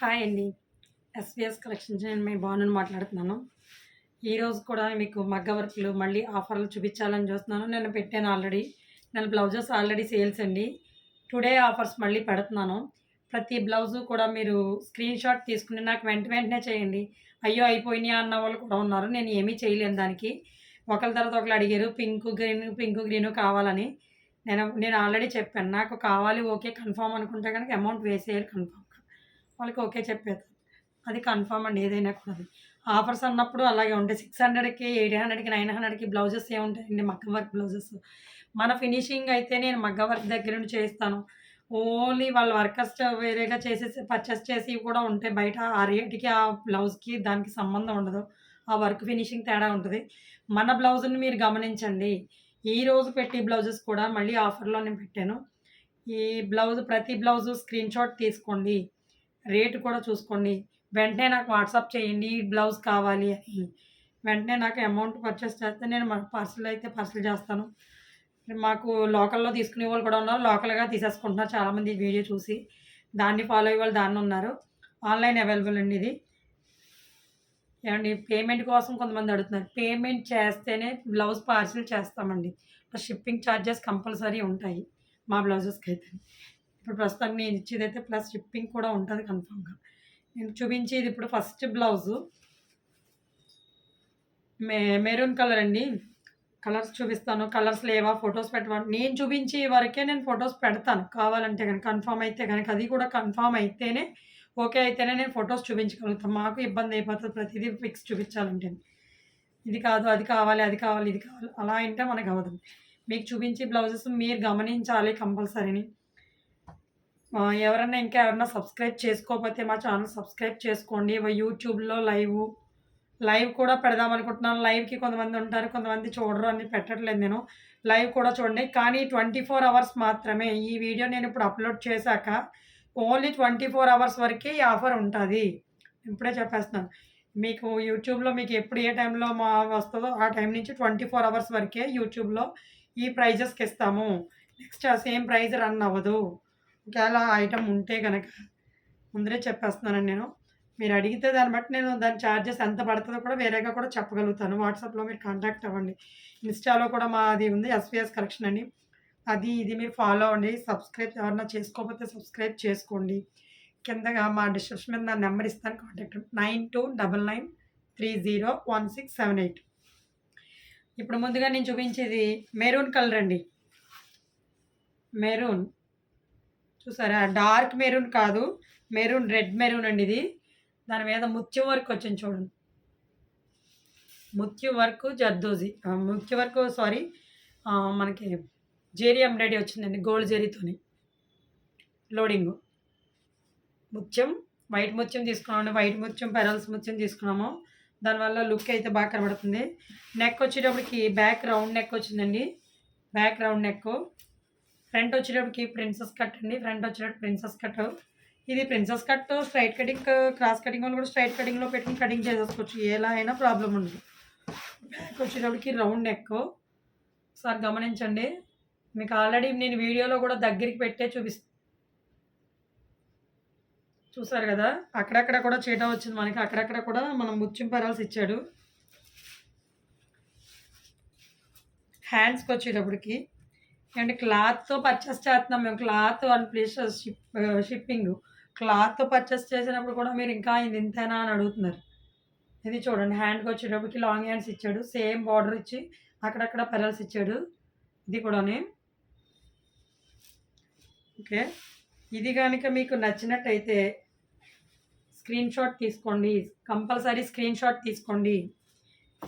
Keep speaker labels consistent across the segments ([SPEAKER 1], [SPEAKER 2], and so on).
[SPEAKER 1] Hi అండి. SVS collections నేను మీ బాగున్నాను మాట్లాడుతున్నాను. ఈరోజు కూడా మీకు మగ్గ వర్క్లు మళ్ళీ ఆఫర్లు చూపించాలని చూస్తున్నాను. నేను పెట్టాను ఆల్రెడీ నేను బ్లౌజెస్ ఆల్రెడీ సేల్స్ అండి. టుడే ఆఫర్స్ మళ్ళీ పెడుతున్నాను. ప్రతి బ్లౌజు కూడా మీరు స్క్రీన్ షాట్ తీసుకుని నాకు వెంట వెంటనే చేయండి. అయ్యో అయిపోయినాయి అన్న వాళ్ళు కూడా ఉన్నారు. నేను ఏమీ చేయలేను దానికి. ఒకరి తర్వాత ఒకరు అడిగారు పింక్ గ్రీన్ పింక్ గ్రీన్ కావాలని. నేను నేను ఆల్రెడీ చెప్పాను. నాకు కావాలి ఓకే కన్ఫామ్ అనుకుంటే కనుక అమౌంట్ వేసేయాలి కన్ఫామ్ వాళ్ళకి ఓకే చెప్పేది. అది కన్ఫామ్ అండి ఏదైనా కూడా అది. ఆఫర్స్ అన్నప్పుడు అలాగే ఉంటాయి సిక్స్ హండ్రెడ్కి ఎయిట్ హండ్రెడ్కి నైన్ హండ్రెడ్కి బ్లౌజెస్ ఏముంటాయండి? మగ్గ వర్క్ బ్లౌజెస్. మన ఫినిషింగ్ అయితే నేను మగ్గ వర్క్ దగ్గర నుండి చేస్తాను. ఓన్లీ వాళ్ళ వర్కర్స్ వేరేగా చేసేసి పర్చేస్ చేసి కూడా ఉంటాయి. బయట ఆ రేట్కి ఆ బ్లౌజ్కి దానికి సంబంధం ఉండదు. ఆ వర్క్ ఫినిషింగ్ తేడా ఉంటుంది. మన బ్లౌజ్ని మీరు గమనించండి. ఈ రోజు పెట్టి బ్లౌజెస్ కూడా మళ్ళీ ఆఫర్లో నేను పెట్టాను. ఈ బ్లౌజ్ ప్రతి బ్లౌజ్ స్క్రీన్ షాట్ తీసుకోండి. రేటు కూడా చూసుకోండి. వెంటనే నాకు వాట్సాప్ చేయండి ఈ బ్లౌజ్ కావాలి అని. వెంటనే నాకు అమౌంట్ పర్చేస్ చేస్తే నేను పార్సల్ అయితే పార్సల్ చేస్తాను. మాకు లోకల్లో తీసుకునే వాళ్ళు కూడా ఉన్నారు. లోకల్గా తీసేసుకుంటున్నారు చాలామంది వీడియో చూసి. దాన్ని ఫాలో అయ్యే వాళ్ళు దాన్ని ఉన్నారు. ఆన్లైన్ అవైలబుల్ అండి ఇది. ఏమండి పేమెంట్ కోసం కొంతమంది అడుగుతున్నారు. పేమెంట్ చేస్తేనే బ్లౌజ్ పార్సిల్ చేస్తామండి. షిప్పింగ్ ఛార్జెస్ కంపల్సరీ ఉంటాయి మా బ్లౌజెస్కి అయితే. ఇప్పుడు ప్రస్తుతం నేను ఇచ్చేదైతే ప్లస్ షిప్పింగ్ కూడా ఉంటుంది కన్ఫామ్గా. నేను చూపించేది ఇప్పుడు ఫస్ట్ బ్లౌజు. మే మెరూన్ కలర్ అండి. కలర్స్ చూపిస్తాను. కలర్స్ లేవా? ఫొటోస్ పెట్టమని. నేను చూపించే వరకే నేను ఫొటోస్ పెడతాను. కావాలంటే కనుక కన్ఫామ్ అయితే కనుక అది కూడా కన్ఫామ్ అయితేనే ఓకే అయితేనే నేను ఫొటోస్ చూపించగలుగుతాను. మాకు ఇబ్బంది అయిపోతుంది. ప్రతిదీ ఫిక్స్ చూపించాలంటే. ఇది కాదు అది కావాలి అది కావాలి ఇది కావాలి. అలా అంటే మనకు అవ్వదు. మీకు చూపించే బ్లౌజెస్ మీరు గమనించాలి కంపల్సరీని. ఎవరైనా ఇంకా ఎవరైనా సబ్స్క్రైబ్ చేసుకోకపోతే మా ఛానల్ సబ్స్క్రైబ్ చేసుకోండి. యూట్యూబ్లో లైవ్ లైవ్ కూడా పెడదాం అనుకుంటున్నాను. లైవ్కి కొంతమంది ఉంటారు కొంతమంది చూడరు అని పెట్టట్లేదు నేను. లైవ్ కూడా చూడండి. కానీ ట్వంటీ ఫోర్ అవర్స్ మాత్రమే. ఈ వీడియో నేను ఇప్పుడు అప్లోడ్ చేశాక ఓన్లీ ట్వంటీ ఫోర్ అవర్స్ వరకే ఈ ఆఫర్ ఉంటుంది. ఇప్పుడే చెప్పేస్తున్నాను. మీకు యూట్యూబ్లో మీకు ఎప్పుడు ఏ టైంలో మా వస్తుందో ఆ టైం నుంచి ట్వంటీ ఫోర్ అవర్స్ వరకే యూట్యూబ్లో ఈ ప్రైజెస్కి ఇస్తాము. నెక్స్ట్ ఆ సేమ్ ప్రైజ్ రన్ అవ్వదు. ఒకవేళ ఐటమ్ ఉంటే కనుక ముందరే చెప్పేస్తున్నాను నేను. మీరు అడిగితే దాన్ని బట్టి నేను దాని ఛార్జెస్ ఎంత పడుతుందో కూడా వేరేగా కూడా చెప్పగలుగుతాను. వాట్సాప్లో మీరు కాంటాక్ట్ అవ్వండి. ఇన్స్టాలో కూడా మాది ఉంది ఎస్విఎస్ కలెక్షన్ అని అది ఇది మీరు ఫాలో అవ్వండి. సబ్స్క్రైబ్ ఎవరన్నా చేసుకోకపోతే సబ్స్క్రైబ్ చేసుకోండి. కిందగా మా డిస్క్రిప్షన్ మీద నా నెంబర్ ఇస్తాను. Contact nine two double nine three zero one six seven eight. ఇప్పుడు ముందుగా నేను చూపించేది మెరూన్ కలర్ అండి. మెరూన్. చూసారా? డార్క్ మెరూన్ కాదు మెరూన్ రెడ్ మెరూన్ అండి ఇది. దాని మీద ముత్యం వర్క్ వచ్చింది చూడండి. ముత్యం వర్క్ జర్దోజీ. ముత్యం వర్క్ సారీ మనకి జేరీ ఎంబ్రాయిడరీ వచ్చిందండి గోల్డ్ జెరీతోని. లోడింగ్. ముత్యం వైట్ ముత్యం తీసుకున్నాము వైట్ ముత్యం పెరల్స్ ముత్యం తీసుకున్నాము. దానివల్ల లుక్ అయితే బాగా కనబడుతుంది. నెక్ వచ్చేటప్పటికి బ్యాక్ రౌండ్ నెక్ వచ్చిందండి. Back round neck. ఫ్రంట్ వచ్చేటప్పటికి ప్రిన్సెస్ కట్ అండి. ఫ్రంట్ వచ్చేటప్పుడు ప్రిన్సెస్ కట్. ఇది princess cut straight cutting cross cutting వాళ్ళు కూడా స్ట్రైట్ కటింగ్లో పెట్టుకుని కటింగ్ చేసేసుకోవచ్చు. ఎలా అయినా ప్రాబ్లం ఉండదు. బ్యాక్ వచ్చేటప్పటికి రౌండ్ నెక్. సార్ గమనించండి. మీకు ఆల్రెడీ నేను వీడియోలో కూడా దగ్గరికి పెట్టే చూపిస్తాను చూసారు కదా? అక్కడక్కడ కూడా చీట వచ్చింది మనకి. అక్కడక్కడ కూడా మనం ముచ్చింపరాల్సి ఇచ్చాడు. హ్యాండ్స్కి వచ్చేటప్పటికి. అండ్ క్లాత్తో పర్చేస్ చేస్తున్నాం మేము. Cloth and place ship shipping. క్లాత్తో పర్చేస్ చేసినప్పుడు కూడా మీరు ఇంకా ఇది ఇంతేనా అని అడుగుతున్నారు. ఇది చూడండి హ్యాండ్కి వచ్చేటప్పటికి లాంగ్ హ్యాండ్స్ ఇచ్చాడు. సేమ్ బార్డర్ ఇచ్చి అక్కడక్కడ పెరల్స్ ఇచ్చాడు. ఇది కూడానే. ఓకే. ఇది కనుక మీకు నచ్చినట్టయితే స్క్రీన్ షాట్ తీసుకోండి. కంపల్సరీ స్క్రీన్ షాట్ తీసుకోండి.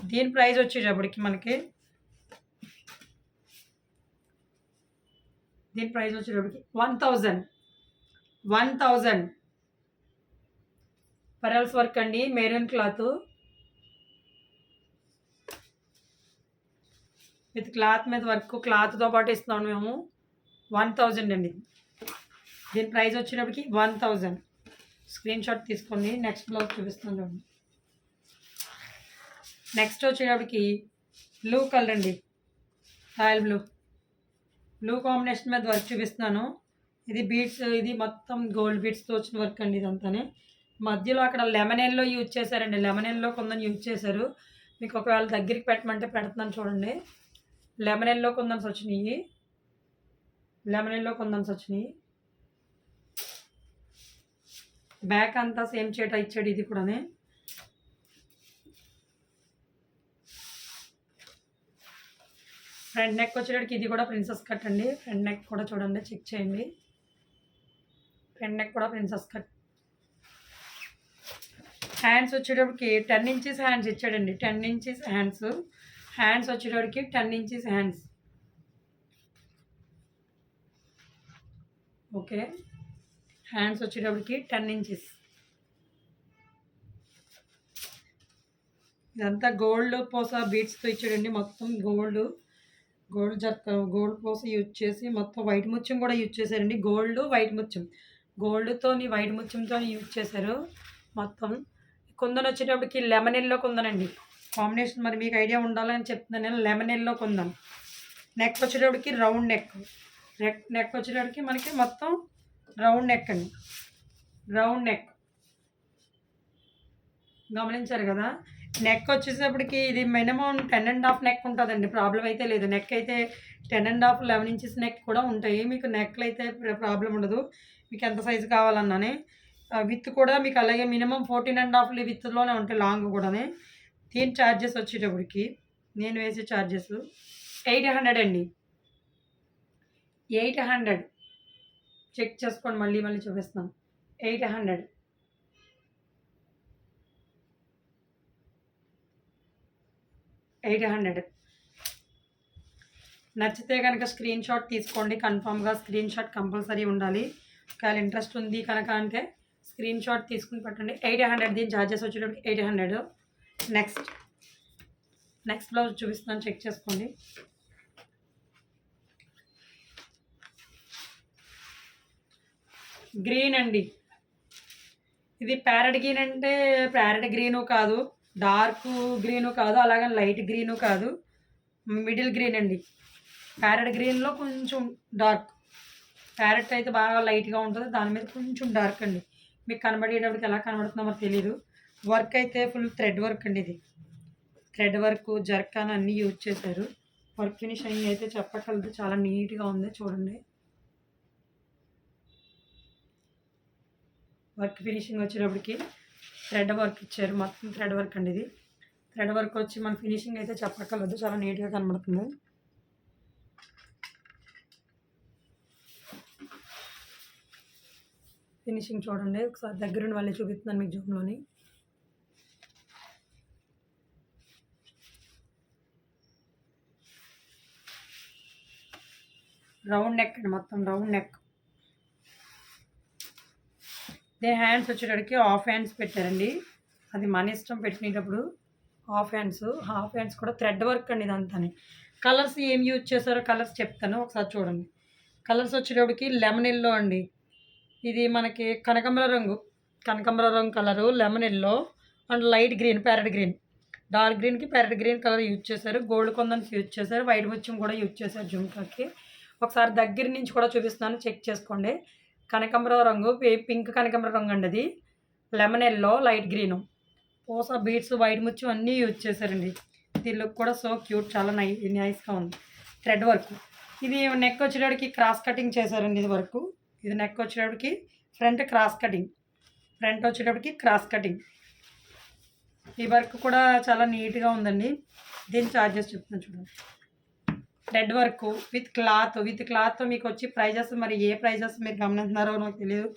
[SPEAKER 1] దీని ప్రైస్ వచ్చేటప్పటికి మనకి దీని ప్రైస్ వచ్చేటప్పటికి one thousand one thousand pearls work అండి మెరూన్ క్లాత్ విత్ క్లాత్ మీద వర్క్ క్లాత్తో పాటు ఇస్తున్నాం మేము. వన్ థౌజండ్ అండి. దీని ప్రైస్ వచ్చేటప్పటికి వన్ థౌజండ్ స్క్రీన్ షాట్ తీసుకోండి నెక్స్ట్ బ్లౌజ్ చూపిస్తాను చూడండి. నెక్స్ట్ వచ్చేటప్పటికి బ్లూ కలర్ అండి. రాయల్ బ్లూ బ్లూ కాంబినేషన్ మీద వర్క్ చూపిస్తున్నాను. ఇది బీడ్స్ ఇది మొత్తం గోల్డ్ బీట్స్తో వచ్చిన వర్క్ అండి ఇదంతానే. మధ్యలో అక్కడ లెమన్ ఎల్లో యూజ్ చేశారండి. లెమన్ ఎల్లో కొందని యూజ్ చేశారు. మీకు ఒకవేళ దగ్గరికి పెట్టమంటే పెడుతున్నాను చూడండి. లెమన్ ఎల్లో కొందన్స్ వచ్చినాయి లెమన్ ఎల్లో కొందన్స్ వచ్చినాయి బ్యాక్ అంతా సేమ్ చేట ఇచ్చాడు ఇది కూడానే. ఫ్రంట్ నెక్ వచ్చేటప్పటికి ఇది కూడా ప్రిన్సెస్ కట్ అండి. ఫ్రంట్ నెక్ కూడా చూడండి చెక్ చేయండి. ఫ్రంట్ నెక్ కూడా ప్రిన్సెస్ కట్. హ్యాండ్స్ వచ్చేటప్పటికి టెన్ ఇంచెస్ హ్యాండ్స్ ఇచ్చాడండి టెన్ ఇంచెస్ హ్యాండ్స్. హ్యాండ్స్ వచ్చేటప్పటికి ten inches hands. Okay. Hands వచ్చేటప్పటికి టెన్ ఇంచెస్. ఇదంతా గోల్డ్ పోసా బీట్స్తో ఇచ్చాడండి మొత్తం గోల్డ్. గోల్డ్ జర్క గోల్డ్ పోసి యూజ్ చేసి మొత్తం వైట్ ముత్యం కూడా యూజ్ చేశారండి. గోల్డ్ వైట్ ముత్యం గోల్డ్తోని వైట్ ముత్యంతో యూజ్ చేశారు మొత్తం. కుందన్ వచ్చేటప్పటికి లెమన్ ఎల్లో కుందనండి. కాంబినేషన్ మరి మీకు ఐడియా ఉండాలని చెప్తున్నాను నేను. లెమన్ ఎల్లో కుందన్ నెక్ వచ్చేటప్పటికి రౌండ్ నెక్. నెక్ నెక్ వచ్చేటప్పటికి మనకి మొత్తం రౌండ్ నెక్ అండి. Round neck. గమనించారు కదా? నెక్ వచ్చేటప్పటికి ఇది minimum ten and half neck ఉంటుందండి. ప్రాబ్లం అయితే లేదు. నెక్ అయితే ten and half eleven inches neck కూడా ఉంటాయి. మీకు నెక్లు అయితే ప్రాబ్లం ఉండదు. మీకు ఎంత సైజు కావాలన్నానే. విత్ కూడా మీకు అలాగే మినిమం ఫోర్టీన్ అండ్ హాఫ్ విత్లోనే ఉంటాయి లాంగ్ కూడానే. దీని ఛార్జెస్ వచ్చేటప్పటికి నేను వేసే ఛార్జెస్ ఎయిట్ హండ్రెడ్ అండి. ఎయిట్ హండ్రెడ్ చెక్ చేసుకోండి. మళ్ళీ మళ్ళీ చూపిస్తాను. Eight hundred eight hundred. నచ్చితే కనుక స్క్రీన్ షాట్ తీసుకోండి. కన్ఫామ్గా స్క్రీన్ షాట్ కంపల్సరీ ఉండాలి. ఒకవేళ ఇంట్రెస్ట్ ఉంది కనుక అంటే స్క్రీన్ షాట్ తీసుకుని పెట్టండి. ఎయిట్ హండ్రెడ్ దీని ఛార్జెస్ వచ్చేటప్పుడు eight hundred. Next next blouse చూపిస్తున్నాను. చెక్ చేసుకోండి. గ్రీన్ అండి. ఇది ప్యారెట్ గ్రీన్ అంటే ప్యారెట్ గ్రీను కాదు. డార్క్ గ్రీను కాదు అలాగే లైట్ గ్రీను కాదు. మిడిల్ గ్రీన్ అండి. ప్యారెట్ గ్రీన్లో కొంచెం డార్క్. ప్యారెట్ అయితే బాగా లైట్గా ఉంటుంది. దాని మీద కొంచెం డార్క్ అండి. మీకు కనబడేటప్పటికి ఎలా కనబడుతుందో మరి తెలియదు వర్క్ అయితే ఫుల్ థ్రెడ్ వర్క్ అండి ఇది. థ్రెడ్ వర్క్ జర్కాన్ అన్నీ యూజ్ చేశారు. వర్క్ ఫినిషింగ్ అయితే చెప్పగలదు చాలా నీట్గా ఉంది చూడండి. వర్క్ ఫినిషింగ్ వచ్చేటప్పటికి థ్రెడ్ వర్క్ ఇచ్చారు. మొత్తం థ్రెడ్ వర్క్ అండి ఇది. థ్రెడ్ వర్క్ వచ్చి మన ఫినిషింగ్ అయితే చెప్పక్కర్లేదు. చాలా నీట్గా కనబడుతుంది. ఫినిషింగ్ చూడండి. ఒకసారి దగ్గరుండి వాళ్ళే చూపిస్తున్నాను మీకు జూమ్లోని. రౌండ్ నెక్ అండి మొత్తం రౌండ్ నెక్. దే హ్యాండ్స్ వచ్చేటప్పటికి హాఫ్ హ్యాండ్స్ పెట్టారండి. అది మన ఇష్టం పెట్టినప్పుడు హాఫ్ హ్యాండ్స్ హాఫ్ హ్యాండ్స్ కూడా థ్రెడ్ వర్క్ అండి ఇదంతా కలర్స్ ఏం యూజ్ చేశారో కలర్స్ చెప్తాను ఒకసారి చూడండి. కలర్స్ వచ్చేటప్పటికి లెమన్ ఎల్లో అండి. ఇది మనకి కనకంబర రంగు కనకాంబర రంగు colour lemon yellow and light green parrot green. Dark గ్రీన్కి ప్యారెట్ గ్రీన్ కలర్ యూజ్ చేశారు గోల్డ్ కొందన్స్ యూజ్ చేశారు వైట్ ముత్యం కూడా యూజ్ చేశారు జుంకాకి ఒకసారి దగ్గర నుంచి కూడా చూపిస్తున్నాను చెక్ చేసుకోండి. కనకాంబర రంగు పింక్ కనకాంబర రంగు అండి అది. Lemon yellow light green. పూస బీడ్స్ వైట్ ముచ్చు అన్నీ యూజ్ చేశారండి. దీని లుక్ కూడా సో క్యూట్ చాలా నై నైస్గా ఉంది. Thread work. ఇది నెక్ వచ్చేటప్పటికి క్రాస్ కటింగ్ చేశారండి ఇది వరకు. ఇది నెక్ వచ్చేటప్పటికి ఫ్రంట్ క్రాస్ కటింగ్. ఫ్రంట్ వచ్చేటప్పటికి క్రాస్ కటింగ్. ఈ వర్క్ కూడా చాలా నీట్గా ఉందండి. దీని ఛార్జెస్ చెప్తున్నాను చూడండి. Thread work with cloth with cloth మీకు వచ్చి ప్రైజెస్ మరి ఏ ప్రైజెస్ మీరు గమనిస్తున్నారో నాకు తెలియదు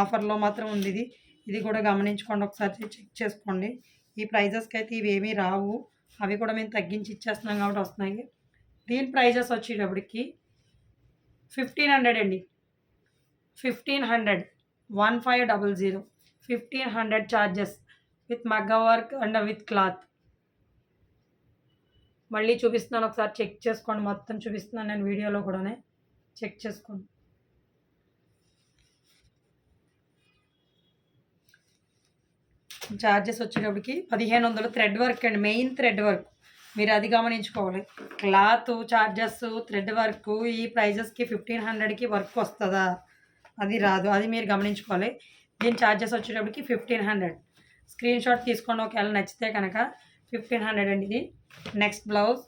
[SPEAKER 1] ఆఫర్లో మాత్రం ఉంది ఇది. ఇది కూడా గమనించుకోండి. ఒకసారి చెక్ చేసుకోండి. ఈ ప్రైజెస్కి అయితే ఇవి ఏమీ రావు. అవి కూడా మేము తగ్గించి ఇచ్చేస్తున్నాం కాబట్టి వస్తున్నాయి. దీని ప్రైజెస్ వచ్చేటప్పటికి ఫిఫ్టీన్ హండ్రెడ్ అండి. Fifteen hundred one five double zero fifteen hundred charges with మగ్గ వర్క్ అండ్ విత్ క్లాత్ మళ్ళీ చూపిస్తున్నాను ఒకసారి చెక్ చేసుకోండి మొత్తం చూపిస్తున్నాను నేను వీడియోలో కూడానే. చెక్ చేసుకోండి. ఛార్జెస్ వచ్చేటప్పటికి పదిహేను వందలు థ్రెడ్ వర్క్ అండి మెయిన్ థ్రెడ్ వర్క్. మీరు అది గమనించుకోవాలి. క్లాత్ ఛార్జెస్ థ్రెడ్ వర్క్ ఈ ప్రైజెస్కి ఫిఫ్టీన్ హండ్రెడ్కి వర్క్ వస్తుందా? అది రాదు అది మీరు గమనించుకోవాలి. దీని ఛార్జెస్ వచ్చేటప్పటికి ఫిఫ్టీన్ హండ్రెడ్. స్క్రీన్ షాట్ తీసుకోండి ఒకవేళ నచ్చితే కనుక. ఫిఫ్టీన్ హండ్రెడ్ అండి ఇది. Next blouse.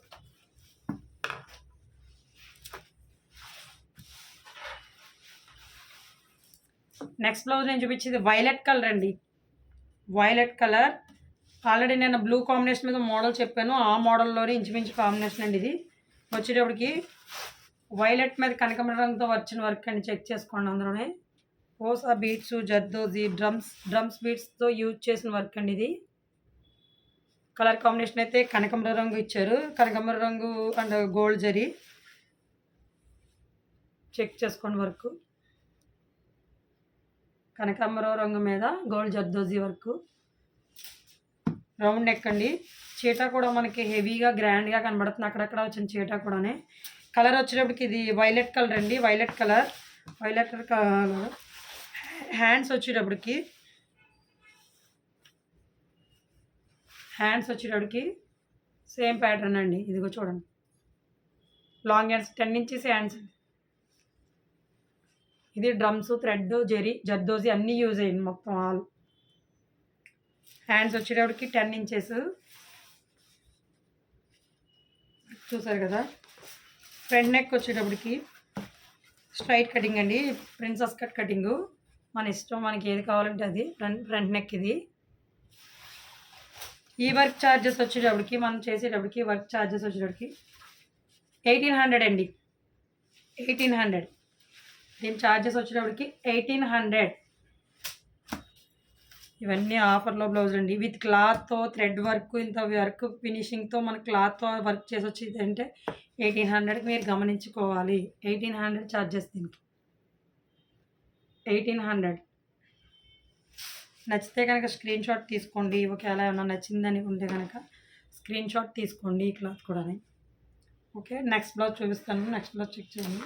[SPEAKER 1] నెక్స్ట్ బ్లౌజ్ నేను చూపించేది వైలెట్ కలర్ అండి. Violet colour. ఆల్రెడీ నేను బ్లూ కాంబినేషన్ మీద మోడల్ చెప్పాను. ఆ మోడల్లోనే ఇంచుమించు కాంబినేషన్ అండి ఇది. వచ్చేటప్పటికి వైలెట్ మీద కనకమరంతో వచ్చిన వర్క్ అండి. చెక్ చేసుకోండి అందులోనే. పోసా బీట్స్ జద్దు డ్రమ్స్ డ్రమ్స్ బీట్స్తో యూజ్ చేసిన వర్క్ అండి ఇది. కలర్ కాంబినేషన్ అయితే కనకమర రంగు ఇచ్చారు. కనకమర రంగు అండ్ గోల్డ్ జరీ. చెక్ చేసుకోండి వర్క్. కనకాంబర రంగు మీద గోల్డ్ జర్దోజీ వర్క్. రౌండ్ నెక్ అండి. చీట కూడా మనకి హెవీగా గ్రాండ్గా కనబడుతుంది. అక్కడక్కడ వచ్చిన చీట కూడానే. కలర్ వచ్చేటప్పటికి ఇది వైలెట్ కలర్ అండి. Violet colour. Violet colour hands వచ్చేటప్పటికి హ్యాండ్స్ వచ్చేటప్పటికి సేమ్ ప్యాటర్న్ అండి. ఇదిగో చూడండి. Long hands ten inches hands ఇది డ్రమ్స్ థ్రెడ్ జెరీ జర్దోజీ అన్నీ యూజ్ అయ్యింది మొత్తం ఆల్. హ్యాండ్స్ వచ్చేటప్పటికి టెన్ ఇంచెస్. చూసారు కదా? ఫ్రంట్ నెక్ వచ్చేటప్పటికి స్ట్రైట్ కటింగ్ అండి. Princess cut cutting. మన ఇష్టం మనకి ఏది కావాలంటే అది. ఫ్రంట్ ఫ్రంట్ నెక్ ఇది. ఈ వర్క్ ఛార్జెస్ వచ్చేటప్పటికి మనం చేసేటప్పటికి వర్క్ ఛార్జెస్ వచ్చేటప్పటికి ఎయిటీన్ హండ్రెడ్ అండి. Eighteen hundred. దీని ఛార్జెస్ వచ్చేటప్పటికి ఎయిటీన్ హండ్రెడ్. ఇవన్నీ ఆఫర్లో బ్లౌజ్ అండి. విత్ క్లాత్తో థ్రెడ్ వర్క్ ఇంత వర్క్ ఫినిషింగ్తో మన క్లాత్తో వర్క్ చేసి వచ్చేది అంటే ఎయిటీన్ హండ్రెడ్కి మీరు గమనించుకోవాలి. ఎయిటీన్ హండ్రెడ్ ఛార్జెస్ దీనికి. Eighteen hundred. నచ్చితే కనుక స్క్రీన్ షాట్ తీసుకోండి. ఒకవేళ ఏమైనా నచ్చిందని ఉంటే కనుక స్క్రీన్ షాట్ తీసుకోండి ఈ క్లాత్ కూడా ఓకే నెక్స్ట్ బ్లౌజ్ చూపిస్తాను. నెక్స్ట్ బ్లౌజ్ చెక్ చేయండి.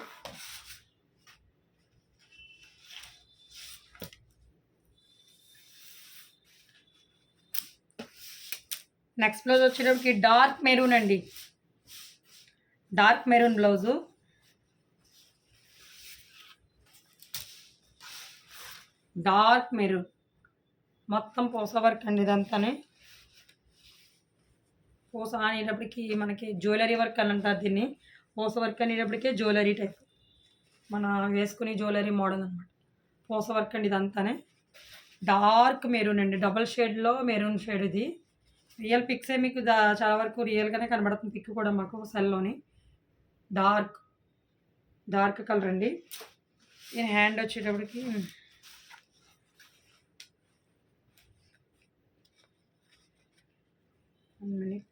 [SPEAKER 1] నెక్స్ట్ బ్లౌజ్ వచ్చేటప్పటికి డార్క్ మెరూన్ అండి. Dark maroon blouse dark maroon మొత్తం పూస వర్క్ అండి ఇదంతానే. పూస అనేటప్పటికి మనకి జ్యువెలరీ వర్క్ అని అంటారు దీన్ని. పూస వర్క్ అనేటప్పటికే జ్యువెలరీ టైప్. మన వేసుకునే జ్యువెలరీ మోడల్ అనమాట పూస వర్క్ అండి ఇదంతానే. డార్క్ మెరూన్ అండి. డబల్ షేడ్లో మెరూన్ షేడ్ ఇది. రియల్ పిక్సే మీకు దా- చాలా వరకు రియల్గానే కనబడుతుంది పిక్ కూడా మాకు సెల్లోని డార్క్. డార్క్ కలర్ అండి. నేను హ్యాండ్ వచ్చేటప్పటికి వన్ మినిట్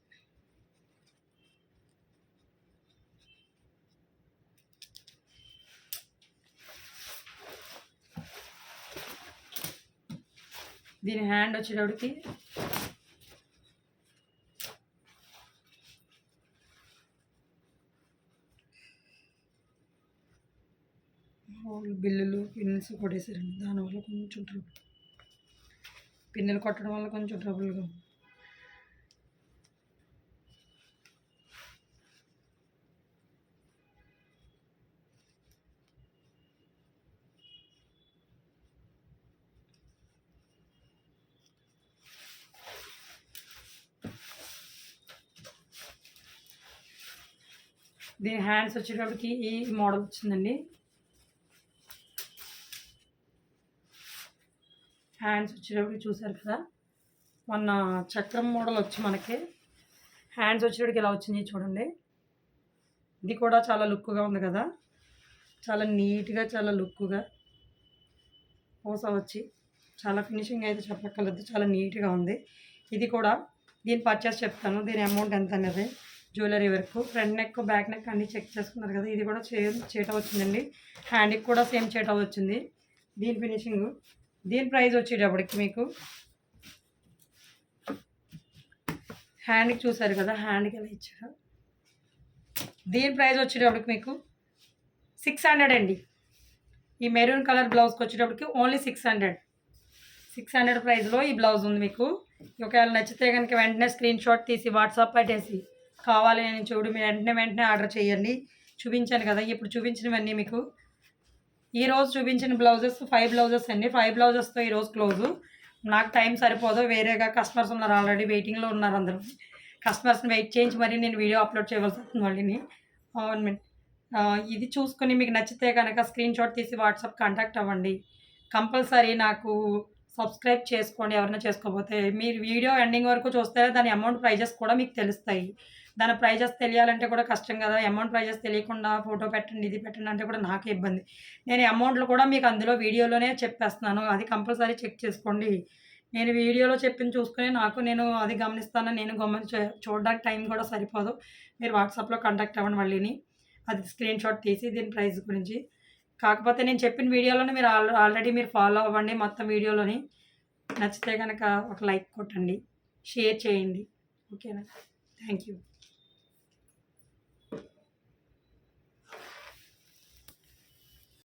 [SPEAKER 1] దీని హ్యాండ్ వచ్చేటప్పటికి బిల్లులు పిన్స్ కొట్టేశారండి. దానివల్ల కొంచెం ట్రబుల్ పిన్నులు కొట్టడం వల్ల కొంచెం ట్రబుల్గా ఉంది. దీని హ్యాండ్స్ వచ్చేటప్పటికి ఈ మోడల్ వచ్చిందండి. హ్యాండ్స్ వచ్చేటప్పటికి చూసారు కదా? మొన్న చక్రం మోడల్ వచ్చి మనకి. హ్యాండ్స్ వచ్చేటప్పటికి ఇలా వచ్చింది చూడండి. ఇది కూడా చాలా లుక్గా ఉంది కదా? చాలా నీట్గా చాలా లుక్గా పూస వచ్చి చాలా ఫినిషింగ్ అయితే చెప్పక్కర్లేదు చాలా నీట్గా ఉంది. ఇది కూడా దీని పర్చేస్ చెప్తాను. దీని అమౌంట్ ఎంత అనేది. జ్యువెలరీ వరకు. ఫ్రంట్ నెక్ బ్యాక్ నెక్ అన్నీ చెక్ చేసుకున్నారు కదా ఇది కూడా చే చేట వచ్చిందండి. హ్యాండ్కి కూడా సేమ్ చేట వచ్చింది. దీని ఫినిషింగ్ దీని ప్రైస్ వచ్చేటప్పటికి మీకు హ్యాండ్కి చూసారు కదా హ్యాండ్కి ఎలా ఇచ్చారు. దీని ప్రైస్ వచ్చేటప్పటికి మీకు సిక్స్ హండ్రెడ్ అండి. ఈ మెరూన్ కలర్ బ్లౌజ్కి వచ్చేటప్పటికి only six hundred six hundred ప్రైస్లో ఈ బ్లౌజ్ ఉంది మీకు. ఒకవేళ నచ్చితే కనుక వెంటనే స్క్రీన్ షాట్ తీసి వాట్సాప్ పెట్టేసి కావాలి అని చూడు మీరు వెంటనే వెంటనే ఆర్డర్ చేయండి. చూపించాను కదా ఇప్పుడు చూపించినవన్నీ మీకు. ఈ రోజు చూపించిన బ్లౌజెస్ ఫైవ్ బ్లౌజెస్ అండి. ఫైవ్ బ్లౌజెస్తో ఈరోజు క్లోజు నాకు టైం సరిపోదు వేరేగా కస్టమర్స్ ఉన్నారు ఆల్రెడీ వెయిటింగ్లో ఉన్నారు అందరూ. కస్టమర్స్ని వెయిట్ చేయించి మరీ నేను వీడియో అప్లోడ్ చేయవలసి వస్తుంది వాళ్ళని అవును ఇది చూసుకొని మీకు నచ్చితే కనుక స్క్రీన్ షాట్ తీసి వాట్సాప్ కాంటాక్ట్ అవ్వండి. కంపల్సరీ నాకు సబ్స్క్రైబ్ చేసుకోండి ఎవరైనా చేసుకోకపోతే. మీరు వీడియో ఎండింగ్ వరకు చూస్తే దాని అమౌంట్ ప్రైజెస్ కూడా మీకు తెలుస్తాయి. దాని ప్రైజెస్ తెలియాలంటే కూడా కష్టం కదా. అమౌంట్ ప్రైజెస్ తెలియకుండా ఫోటో పెట్టండి ఇది పెట్టండి అంటే కూడా నాకే ఇబ్బంది. నేను అమౌంట్లు కూడా మీకు అందులో వీడియోలోనే చెప్పేస్తున్నాను. అది కంపల్సరీ చెక్ చేసుకోండి. నేను వీడియోలో చెప్పింది చూసుకుని నాకు నేను అది గమనిస్తాను. నేను గమని చూడడానికి టైం కూడా సరిపోదు. మీరు వాట్సాప్లో కాంటాక్ట్ అవ్వండి మళ్ళీని. అది స్క్రీన్ షాట్ తీసి దీని ప్రైస్ గురించి. కాకపోతే నేను చెప్పిన వీడియోలోనే మీరు ఆల్ ఆల్రెడీ మీరు ఫాలో అవ్వండి మొత్తం వీడియోలోని. నచ్చితే కనుక ఒక లైక్ కొట్టండి. షేర్ చేయండి. ఓకేనా? Thank you.